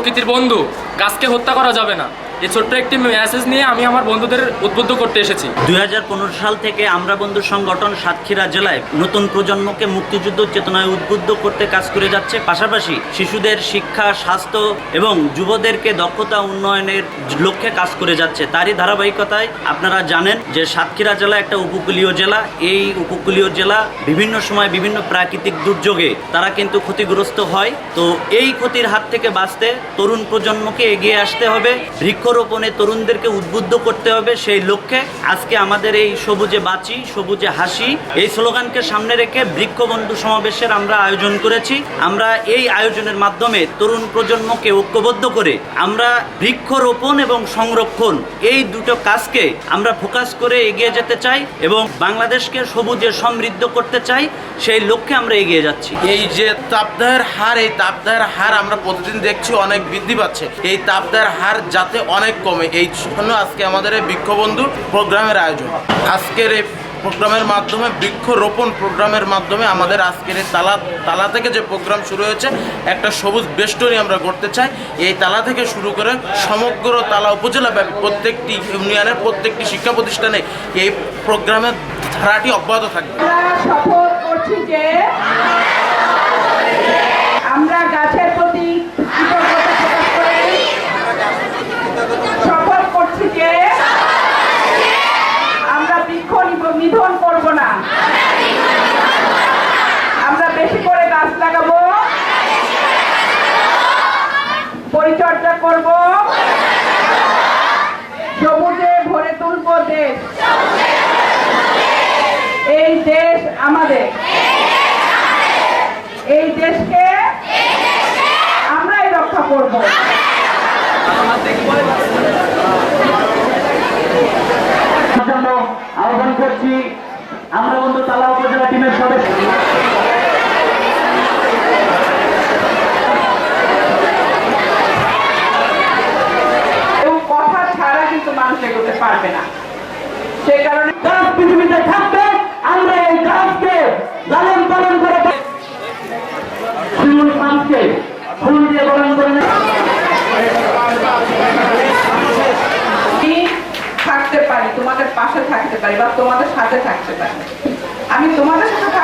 প্রকৃতির বন্ধু। গাছকে হত্যা করা যাবে না। এই ছোট্ট একটি মেসেজ নিয়ে আমি আমার বন্ধুদের উদ্বুদ্ধ করতে এসেছি। দু হাজার পনেরো সাল থেকে আমরা বন্ধু সংগঠন সাতক্ষীরা জেলায় নতুন প্রজন্মকে মুক্তিযুদ্ধ চেতনায় উদ্বুদ্ধ করতে কাজ করে যাচ্ছে। পাশাপাশি শিশুদের শিক্ষা, স্বাস্থ্য এবং যুবদেরকে দক্ষতা উন্নয়নের লক্ষ্যে কাজ করে যাচ্ছে। তারই ধারাবাহিকতায় আপনারা জানেন যে সাতক্ষীরা জেলা একটা উপকূলীয় জেলা। এই উপকূলীয় জেলা বিভিন্ন সময় বিভিন্ন প্রাকৃতিক দুর্যোগে তারা কিন্তু ক্ষতিগ্রস্ত হয়। তো এই ক্ষতির হাত থেকে বাঁচতে তরুণ প্রজন্মকে এগিয়ে আসতে হবে। বৃক্ষরোপণে তরুণদেরকে উদ্বুদ্ধ করতে হবে সেই লক্ষ্যে। আজকে আমাদের এই সবুজে বাঁচি, সবুজে হাসি। এই স্লোগানকে সামনে রেখে বৃক্ষবন্ধু সমাবেশের আমরা আয়োজন করেছি। আমরা এই আয়োজনের মাধ্যমে তরুণ প্রজন্মকে ঐক্যবদ্ধ করে আমরা বৃক্ষরোপণ এবং সংরক্ষণ এই দুটো কাজকে আমরা ফোকাস করে এগিয়ে যেতে চাই এবং বাংলাদেশকে সবুজে সমৃদ্ধ করতে চাই। সেই লক্ষ্যে আমরা এগিয়ে যাচ্ছি। এই যে তাপদাহের হার এই তাপদাহের হার আমরা প্রতিদিন দেখছি অনেক বৃদ্ধি পাচ্ছে। এই তাপদাহের হার যাতে অনেক কমে এই জন্য আজকে আমাদের এই বৃক্ষবন্ধু প্রোগ্রামের আয়োজন। আজকের এই প্রোগ্রামের মাধ্যমে বৃক্ষরোপণ প্রোগ্রামের মাধ্যমে আমাদের আজকের এই তালা তালা থেকে যে প্রোগ্রাম শুরু হয়েছে একটা সবুজ বেষ্টনী আমরা করতে চাই। এই তালা থেকে শুরু করে সমগ্র তালা উপজেলা ব্যাপী প্রত্যেকটি ইউনিয়নের প্রত্যেকটি শিক্ষা প্রতিষ্ঠানে এই প্রোগ্রামের ধারাটি অব্যাহত থাকবে। করছি যে আমরা গাছের প্রতি কৃতজ্ঞতা করছি যে আমরা বৃক্ষ নিধন করব না। আমরা বেশি করে গাছ লাগাবো। পরিচর্যা করব। সবুজে ভরে তুলব দেশ। এই দেশ আমাদের। দেশকে আমরাই রক্ষা করব। আহ্বান করছি আমরা বন্ধু তালা উপজেলা টিমের সদস্য। এবং কথা ছাড়া কিন্তু মানুষ এগোতে পারবে না। সে কারণে পৃথিবীতে থাকবে আমরা এই গাছকে লালন পালন করে শিমুল পাম্পকে ফুল দিয়ে বরণ করে নেব। আমি থাকতে পারি তোমাদের পাশে থাকতে পারি বা তোমাদের সাথে থাকতে পারি। আমি তোমাদের সাথে